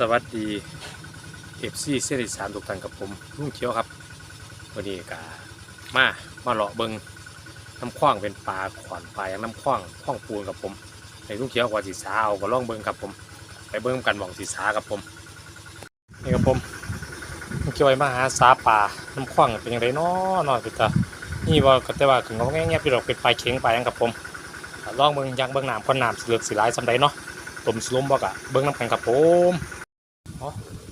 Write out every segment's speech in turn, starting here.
สวัสดีเอฟซีเซริสามทุกท่านกับผมลุงเขียวครับวันนี้ก็มามาเลาะเบิงน้ำคว้างเป็นปลาขวานปลาอย่างน้ำคว้างคว้างปูนกับผมในลุงเขียวกว่าสีสาเอาก็ล่องเบิงกับผม ไปเบิงกันหมองสีสากับผมนี่กับผมลุงเขียวไปมาหาสาปลาน้ำคว้างเป็นยังไงน้อนอยพี่ตานี่ว่าก็แต่ว่าถึงเขาแง่ๆพี่ดอกเป็นปลาเข็งปลาอย่างกับผมลองเบิงยังเบิงน้ำคนน้ำสีเหลืองสีลายสำใดเนาะตมสลมบอกอะเบิ้งน้ำกันครับผม เ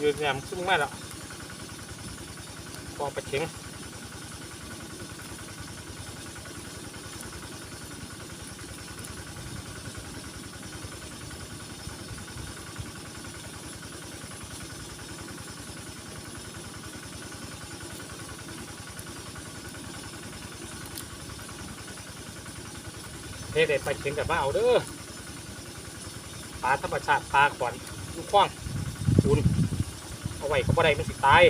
เดี๋ยวๆยำขึ้นมาแล้วพอไปเข็งเฮ้เด็ดไปเข็งกับมาเอาเด้อปลาธรรมชาติปลาขวัญลูกคว้าง เอาไว้เขาบ่ได้มันสิตาย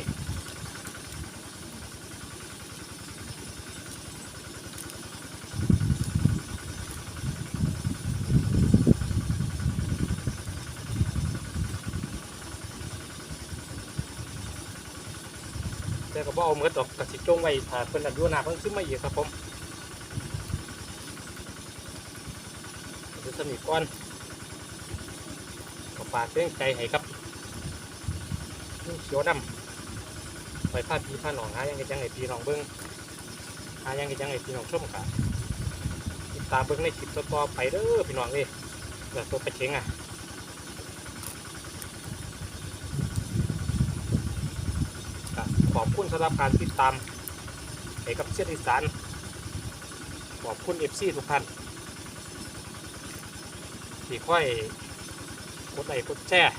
แต่ก็บ่เอาเมือดอกกระสิจงไว้ถ้าเพิ่นอันดูหนาเพิ่นขึ้นมาอีกครับผมดูสนิทก่อนก็ฝากเรื่องใจให้ครับ ขียวดำไปพาดพีพาหนองหายังไงจังไงพี่น้องเบิ้งหายังไงจังไงพี่น้องชมกะติดตามเบิ้งในคลิปต่อไปเด้อพี่น้องเอ้ยเดี๋ยวตัวไปเชงอะก็ขอบคุณสำหรับการติดตามให้กับเชียร์อีสานขอบคุณเอฟซีทุกท่านที่ค่อยกดไลค์กดแชร์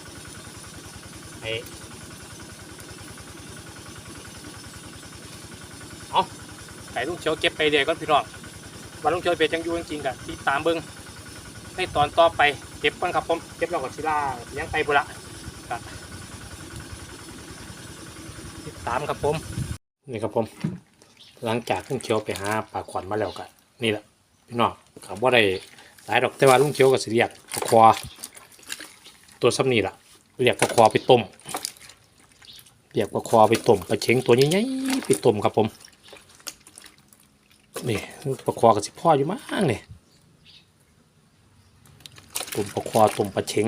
ให้ เอาไก่ลุงเชียวเก็บไปเดียก็พี่น้องวันลุงเชียวเป็นจังอยูจริงๆกับที่ตามเบิ้งในตอนต่อไปเก็บก่อนครับผมเก็บแล้วกับศิลายังไปบุระติดตามครับผม นี่ครับผม หลังจากลุงเชียวไปหาปลาขวัญมาแล้วกันนี่แหละพี่น้องกับว่าได้หลายดอกแต่ว่าลุงเชียวก็สิเรียกปลาควาตัวซ้ำนี่แหละเรียกปลาคอไปต้มเรียกปลาคอไปต้มปลาเชงตัวใหญ่ๆไปต้มครับผม นี่ปลาคอกับสิพ่ออยู่มากนี่ตุ่มปลาคอตุ่มปลาเข็ง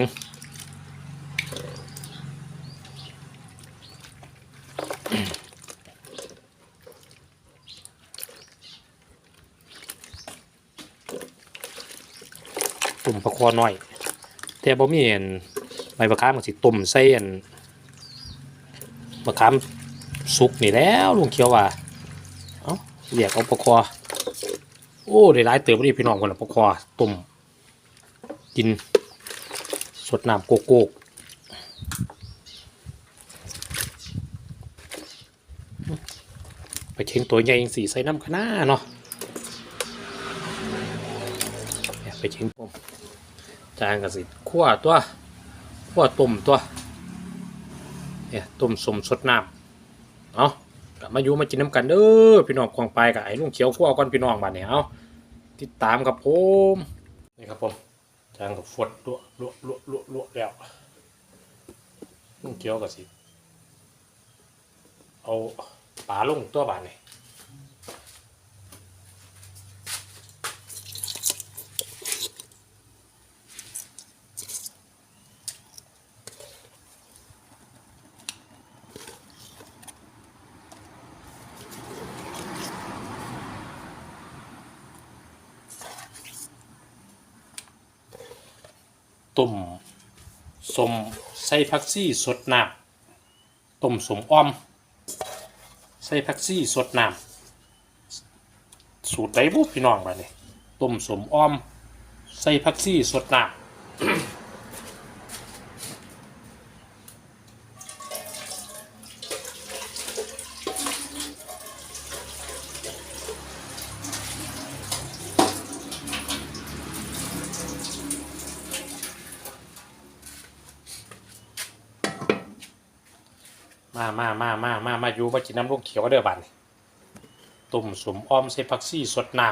ตุ่มปลาคอน้อย แต่บ่มีอันใบมะขามกับสิตุ่มใส่อันมะขามสุกนี่แล้วลุงเขียวว่า เอ้าเรียกเอาปลาคอ โอ้ได้หลายเติมนี่พี่น้องคนละปลาคอต้มกินสดน้ำโกโก้ไปเช็งตัวใหญ่สีใส่น้ำขนาเนาะเนี่ยไปเช็งผมจางกับสิขั่วตัวขั่วต้มตัวเนี่ยต้มสมสดน้ำเอากลับ มาอยู่มากินน้ำกันเด้อพี่น้องควงไปกับไอ้ลุงเขียวขั้วก่อนพี่น้องบ้านเนี่ยเอาติดตามกับผมนี่ครับผมจางกับฟดลวกลวกลวกลวกลวกแล้วลุงเขียวกับสิ เอาปลาลงตัวบ้านนี่ต้ม สมใส่ผักซี่สดน้ำต้มสมอ้อม ใส่ผักซี่สดน้ำสูตรไดบุพี่น้องบ้านนี่ต้มสมอ้อม ใส่ผักซี่สดน้ำ มามามามามามาอยู่มากินน้ำลูกเขียวเด้อบันตุ่มสมอ้อมใส่ผักซี่สดน้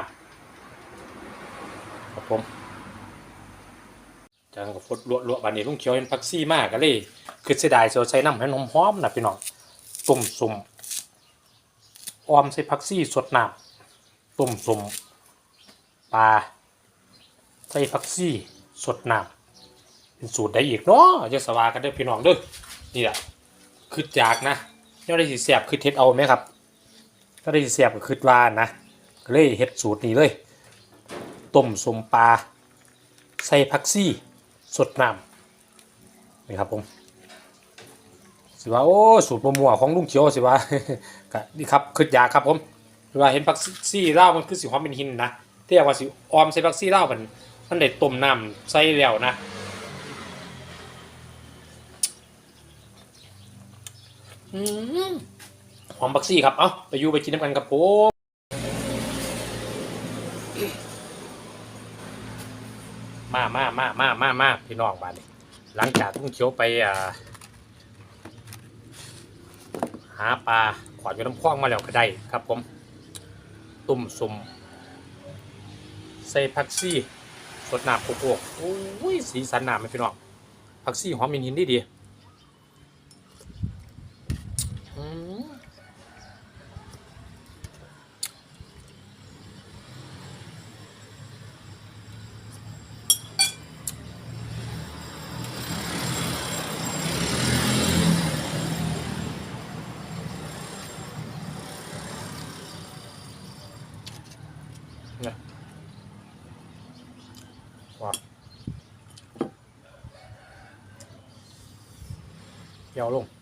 ำครับผมจังกับฟดลวกลวกบัดนี้ลุงเขียวเห็นผักซี่มากก็เลยคือเสียดายเสียใส่น้ำให้นมหอมนะพี่น้องตุ่มสมอ้อมใส่ผักซี่สดน้ำตุ่มสมปลาใส่ผักซี่สดน้ำเป็นสูตรได้อีกเนาะจะสวากันเด้อพี่น้องเด้อนี่แหละ คือจากนะยอดได้สิเสียบคือเท็ดเอาไหมครับก็ได้สิเสียบก็คือวานนะก็เลยเฮ็ดสูตรนี้เลยต้มสมปลาใส่ผักซี่สดน้ำนี่ครับผมสิว่าโอ้สูตรมัวของลุงเขียวสิว่าก็นี่ครับคือยากครับผมสิว่าเห็นผักซี่เล่ามันคือสิหอมเป็นหินนะที่อยากว่าสิออมใส่ผักซี่เล่ามันมันได้ต้มน้ำใส่แล้วนะ อืมหอมบักซี่ครับ เอ้าไปอยู่ไปกินน้ำกันกับผมมามามามามามาพี่น้องบ้านนี้หลังจากทุ่งเขียวไปอ่าหาปลาขวานอยู่น้ำคลองมาแล้วก็ได้ครับผม ตุ่มสุ่มใส่ผักซี่สดน้ำโคโค่โอ้ยสีสันน้ำไหมพี่น้องผักซี่หอมมินหินดีดี เกี่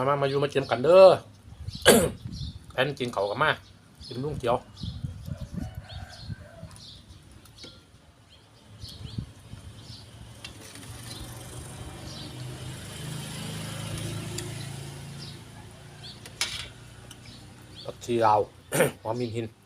มามามาอยู่มาเจียมกันเด้อแพนกินเขากับมากินลุงเกียวผักชีชีลาวหอมมินหิน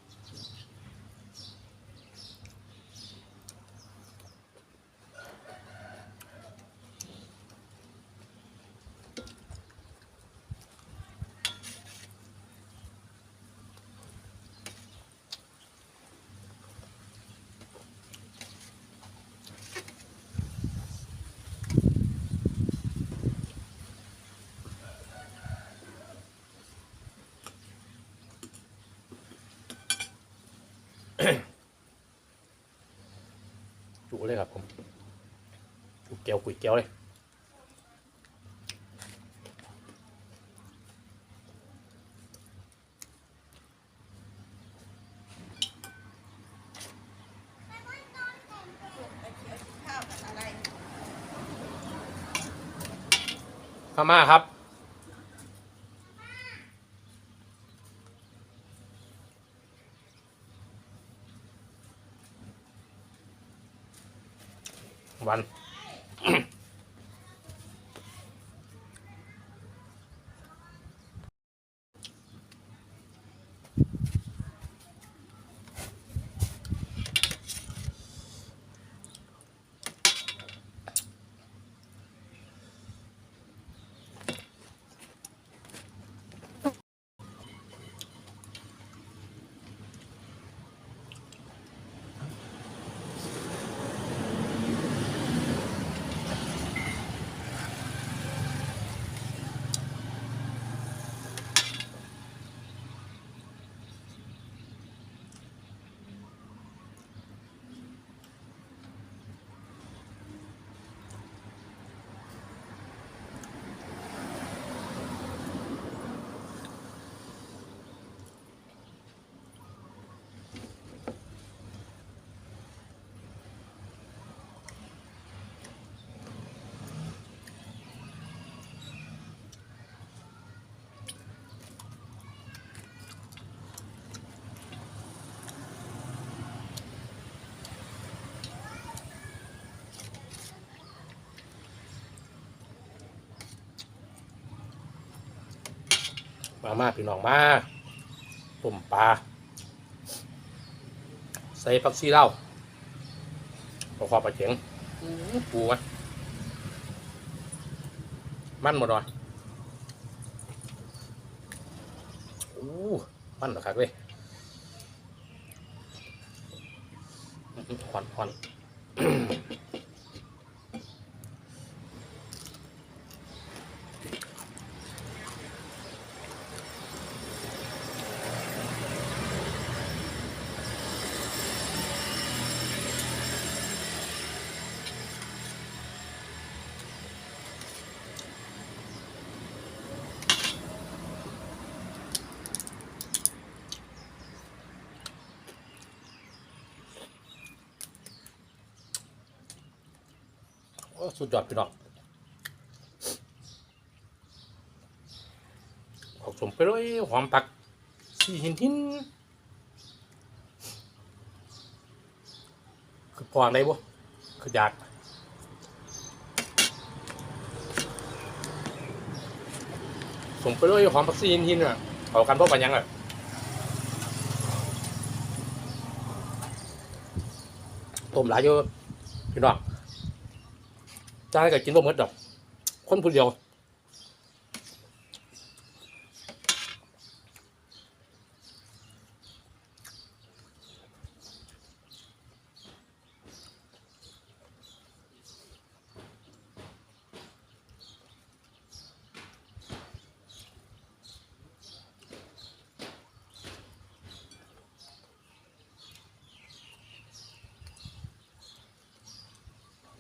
เกียวกุยเกียวเลยข้าวกับอะไรพม่าครับ วัน มามาพี่น้องมาต้มปลาใส่ผักชีเหล้าพอความปลาเจ๋งปูมันมันหมดเลยอู้มันเหรอครับเว้ยหอควันควัน สุดยอดพี่น้องผสมไปด้วยหอมผักสีหินหินคือพออะไรบ่คืออยากสมไปด้วยหอมผักชีหินหินอะเอากันพราะปัญญังอะต้มหลายอยู่พี่น้อง จ้าก็กินบ่หมดดอก คนผู้เดียว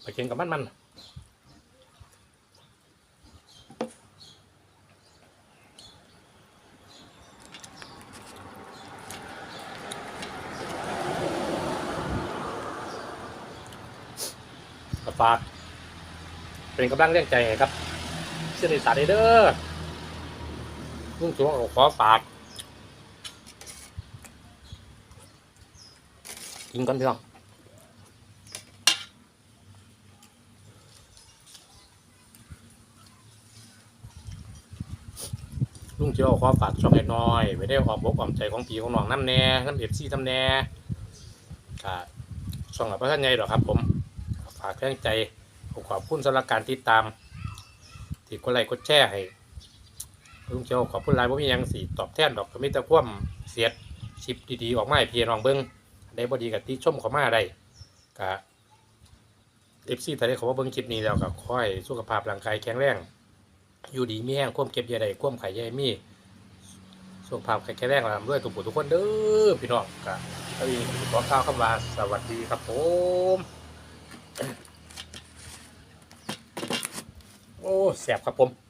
ไปกินกับมันมัน ก็ฝาก เป็นกำลังแรงใจครับเส้นอีสานเด้อลุงตัวก็ขอฝากกินก่อนพี่น้องลุงเชียวขอฝากช่องให้น้อยไว้ได้ออมอกออมใจของพี่ของหนองน้ำแน่น้ำเอฟซีน้ำแน่ก็ช่องกับพระท่านใหญ่หรอครับผม ฝากแรงใจ ขอบคุณสำหรับการติดตามที่กดไลค์กดแชร์ให้ลุงเชียวขอบคุณหลายว่ามียังสีตอบแทนดอกก็มีแต่ความเสียดชิปดีๆออกมาให้พี่น้องเบิ้งได้บดีกับที่ชมเขามาได้ก็เอฟซีแต่ได้เขาว่าเบิ้งคลิปนี้แล้วก็ค่อยสุขภาพร่างกายแข็งแรง อยู่ดีมีแห้งควมเก็บยาใดควมไข่ใยมีสุขภาพแข็งแรงลำด้วยทุกผู้ทุกคนเด้อพี่น้องก็ก็มีขอข้าวคำว่าสวัสดีครับผม โอ้แสบครับผม